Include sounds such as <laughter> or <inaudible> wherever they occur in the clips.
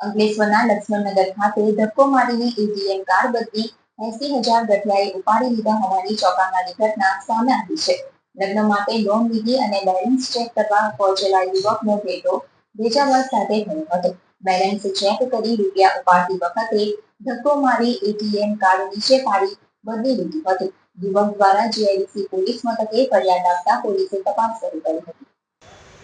અંકલેશ્વરના લક્ષ્મણનગર ખાતે ધક્કો મારીને એટીએમ કાર્ડ બદલી એસી હજાર ગઠિયાએ ઉપાડી લીધા હોવાની ચોંકાવનારી ઘટના સામે આવી છે. લગ્ન માટે લોન લીધી અને બેલેન્સ ચેક કરવા પહોંચેલા યુવકનો ભેટો ભેજાબાદ સાથે થયો હતો. બેલેન્સ ચેક કરી રૂપિયા ઉપાડતી વખતે ધક્કો મારી એટીએમ કાર્ડ નીચે પાડી બદલી લીધું હતું. યુવક દ્વારા જીઆઈડીસી પોલીસ મથકે ફરિયાદ આપતા પોલીસે તપાસ શરૂ કરી હતી.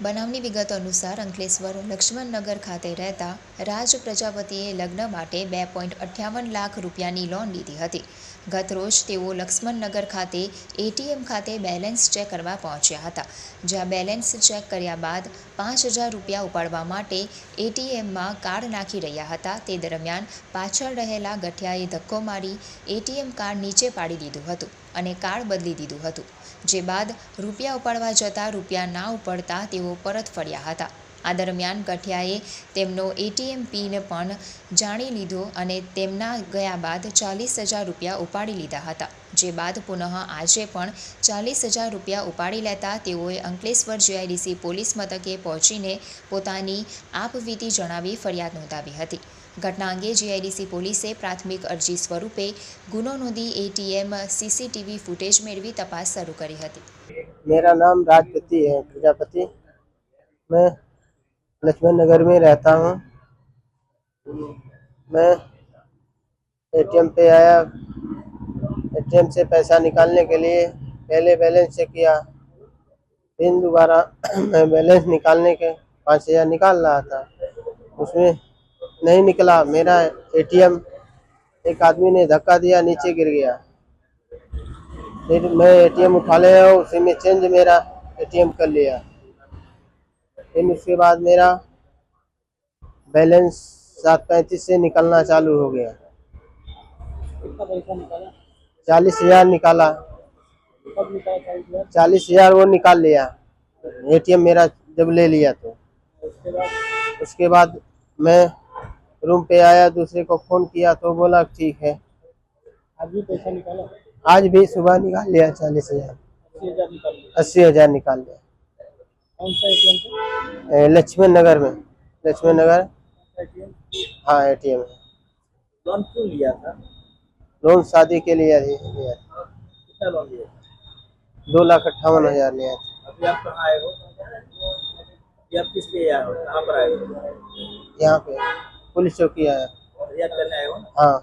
બનાવની વિગતો અનુસાર અંકલેશ્વર લક્ષ્મણનગર ખાતે રહેતા રાજ પ્રજાપતિએ લગ્ન માટે બે પોઈન્ટ અઠ્યાવન લાખ રૂપિયાની લોન લીધી હતી. ગત રોજ તેઓ લક્ષ્મણનગર ખાતે એટીએમ ખાતે બેલેન્સ ચેક કરવા પહોંચ્યા હતા. જ્યાં બેલેન્સ ચેક કર્યા બાદ પાંચ હજાર રૂપિયા ઉપાડવા માટે એટીએમમાં કાર્ડ નાખી રહ્યા હતા. તે દરમિયાન પાછળ રહેલા ગઠિયાએ ધક્કો મારી એટીએમ કાર્ડ નીચે પાડી દીધું હતું અને કાર્ડ બદલી દીધું હતું. જે બાદ રૂપિયા ઉપાડવા જતાં રૂપિયા ના ઉપડતા તેઓ પરત ફર્યા હતા. આ દરમિયાન ગઠિયાએ તેમનો એટીએમ પિન પણ જાણી લીધો અને તેમના ગયા બાદ ચાલીસ હજાર રૂપિયા ઉપાડી લીધા હતા. જે બાદ પુનઃ આજે પણ ચાલીસ હજાર રૂપિયા ઉપાડી લેતા તેઓએ અંકલેશ્વર જીઆઈડીસી પોલીસ મથકે પહોંચીને પોતાની આપવીતી જણાવી ફરિયાદ નોંધાવી હતી ઘટના અંગે જીઆઈડીસી પોલીસે પ્રાથમિક અરજી સ્વરૂપે ગુનો નોંધી એટીએમ સીસીટીવી ફૂટેજ મેળવી તપાસ શરૂ કરી હતી मेरा नाम राजपति है प्रजापति मैं लक्ष्मण नगर में रहता हूँ मैं एटीएम पे आया एटीएम से पैसा निकालने के लिए पहले बैलेंस चेक किया। फिर दोबारा <clears throat> मैं बैलेंस निकालने के पाँच हज़ार निकाल रहा था। उसमें नहीं निकला। मेरा एटीएम एक आदमी ने धक्का दिया, नीचे गिर गया। फिर मैं एटीएम उठा लिया उसी में चेंज मेरा एटीएम कर लिया। फिर उसके बाद मेरा बैलेंस सात पैंतीस से निकलना चालू हो गया। कितना पैसा निकाला? चालीस हज़ार निकाला। चालीस हज़ार वो निकाल लिया। एटीएम मेरा जब ले लिया तो। उसके बाद मैं रूम पे आया दूसरे को फ़ोन किया तो बोला ठीक है। आज भी पैसा निकाला आज भी सुबह निकाल लिया चालीस हज़ार। अस्सी हज़ार निकाल लिया। ए, लक्ष्मण नगर में। लक्ष्मण नगर। से एटीएम हाँ एटीएम है लोन क्यों लिया था? लोन शादी के लिए लिया कितना लोन लिया दो लाख अट्ठावन हज़ार लिया था अभी आप कहाँ आए हो? आप किस लिए आए हो? कहाँ पर आए हो? यहाँ पे पुलिस चौकी आया। करने आए हो? हाँ।